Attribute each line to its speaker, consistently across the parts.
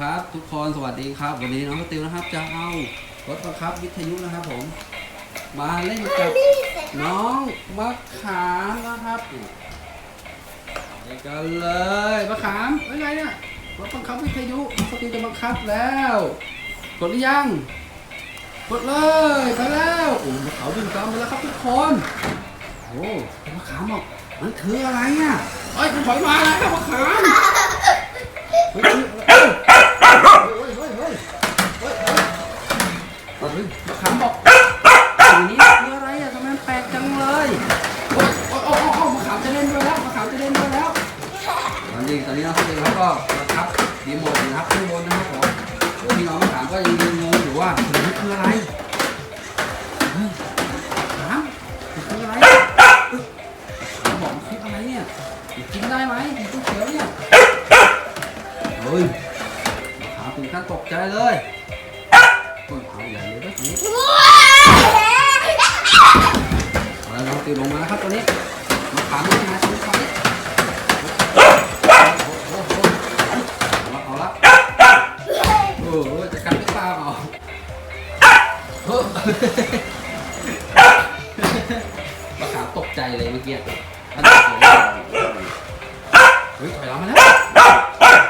Speaker 1: ครับ ทุกคนสวัสดีครับ วันนี้น้องติวนะครับ จะเอารถบังคับวิทยุนะครับ ผม มาเล่นกับน้องมะขามนะครับไปกันเลยมะขามเป็นไงเนี่ยรถบังคับวิทยุน้องติวจะบังคับแล้วกดหรือยังกดเลยไปแล้วโอ้มะขามวิ่งตามไปแล้วครับทุกคนโอ้มะขามบอกมันคืออะไรอะเอ้ยมันถอยมาแล้วมะขาม เฮ้ยเฮ้ยเฮ้ยเฮ้ยเฮ้ยเฮ้ยเฮ้ยมะขามบอกสิ่งนี้คืออะไรอะทำไมมันแปลกจังเลยโอ้ยโอ้ยโอ้ยโอ้ยมะขามจะเล่นด้วยแล้วมะขามจะเล่นด้วยแล้ว ตอนนี้ตอนนี้น้องสติเขาก็ประทับรีโมทนะครับข้างบนนะครับผมพี่น้องมะขามก็ยังงงอยู่ว่าสิ่งนี้คืออะไรเฮ้ยมะขามคืออะไรเอ้ยมบอกมันคืออะไรเนี่ยกินได้ไหมกินเตี๋ยวเนี่ยเฮ้ยหาถึงขั้นตกใจเลยต้นเผาใหญ่เลยแบบนี้เอาละเราตีลงมาแล้วครับตัวนี้มาขามนี่มาชิ้นไฟโใจเลยเมื่อกี้อันนี้เฮ้ยถอยหลังมาแล้ว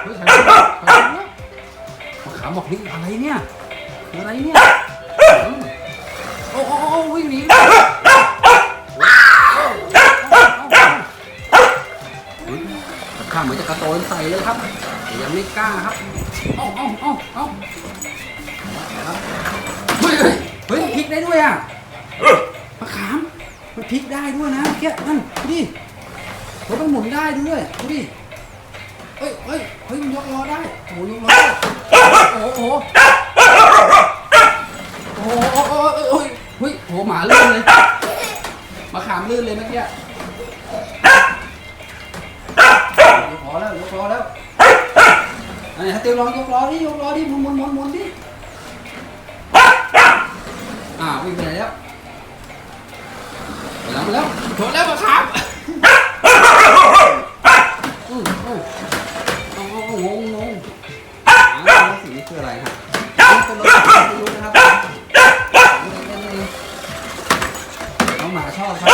Speaker 1: เฮ้ยใครวะใครวะมะขามบอกนี่อะไรเนี่ยคืออะไรเนี่ยอืมโอ้โอ้โอ้วิ่งหนีเฮ้ยข้ามเหมือนจะกระโตนใส่เลยครับแต่ยังไม่กล้าครับเอ้าเอ้าเอ้าเอ้าเฮ้ยเฮ้ยเฮ้ยพลิกได้ด้วยอะมะขาม มันพลิกได้ด้วยนะเกี้นั่นดูดิรถมันหมุนได้ด้วยดูดิเฮ้ยเฮ้ยเฮ้ยมันยกล้อได้โอ้โหยกล้อได้โอ้โหโอ้โหโอ้โหโอ้โหโอ้โหเฮ้ยโหหมาลื่นเลยมาขามลื่นเลยเมื่อกี้ยกล้อแล้วยกล้อแล้วอันนี้เตียวลองยกล้อดิยกล้อดิหมุนหมุนหมุนหมุนดิอ่าวิ่งไปไหนแล้ว แล้วไปแล้วชนแล้วมาขามอืมอืมโอ้โหงงงงอ่าสีนี้คืออะไรครับเป็นรถไม่รู้นะครับน้องหมาชอบครับ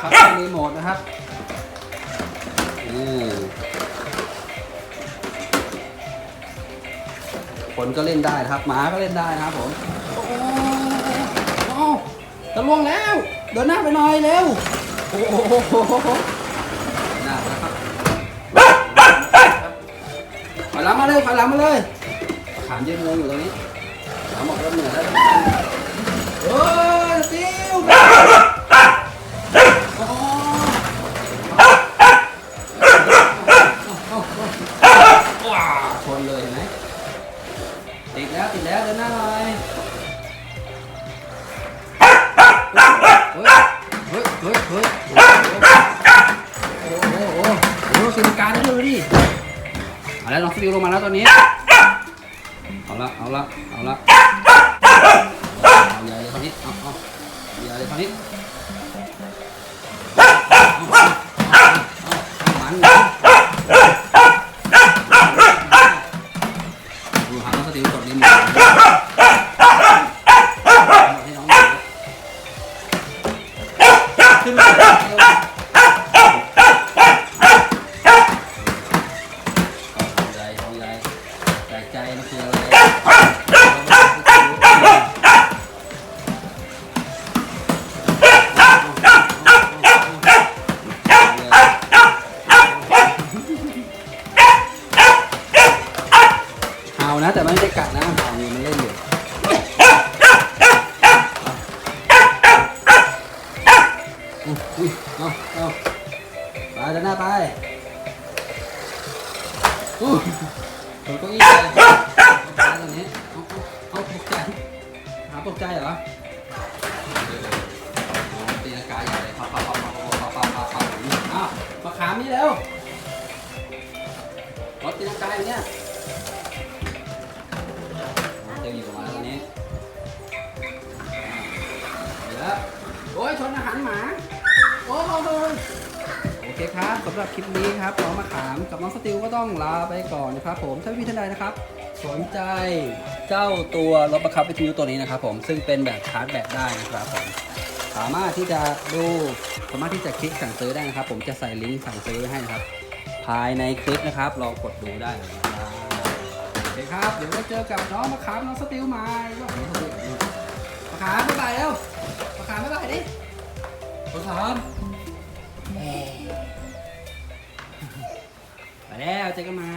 Speaker 1: ครับเป็นรีโมทนะครับนี่คนก็เล่นได้นะครับหมาก็เล่นได้นะครับผมโอ้ จะล่วงแล้ว เดินหน้าไปหน่อยเร็ว โอ้โหน่านะครับถอยหลังมาเลยถอยหลังมาเลย ขามยืนงงอยู่ตรงนี้ขามบอกเริ่มเหนื่อยแล้วเฮ้ยซิวโอ้โหว้าชนเลยเห็นไหมติดแล้วติดแล้วเดินหน้าหน่อย เฮ้ยโอ้โหโอ้โหโอ้โหสนิการได้เลยดิเอาแล้วน้องฟิวลงมาแล้วตอนนี้ เอาละ เอาละ เอาละ เอาใหญ่เลยคราวนี้ เอาเอาใหญ่เลยคราวนี้เอาเอาเอาเอามันดูหางน้องสติวกดรีโมท อู้ถูกเก้าอี้เลยตายตรงนี้เอาเอาตกใจหาตกใจเหรอโอ้ตีนากาใหญ่เลยพับปับพับปับพับปับพับปับอ้าวมาขามนี่เร็วรถตีนากาอย่างเนี้ย คครับสำหรับคลิปนี้ครับน้องมะขามกับน้องสติลก็ต้องลาไปก่อนนะครับผมถ้าพี่ท่านใดนะครับ สนใจเจ้าตัวรถบังคับวิทยุตัวนี้นะครับผมซึ่งเป็นแบบชาร์จแบตได้นะครับผมสามารถที่จะดูสามารถที่จะคลิกสั่งซื้อได้นะครับ ผมจะใส่ลิงก์สั่งซื้อไว้ให้นะครับ ภายในคลิปนะครับลองกดดูได้เลยครับโอเคครับเดี๋ยวเราเจอกับน้องมะขามน้องสติลใหม่ว่าน้องสติลมะขามบ๊ายบายเร็วมะขามบ๊ายบายดิมะขาม ไปแล้วเจอกันใหม่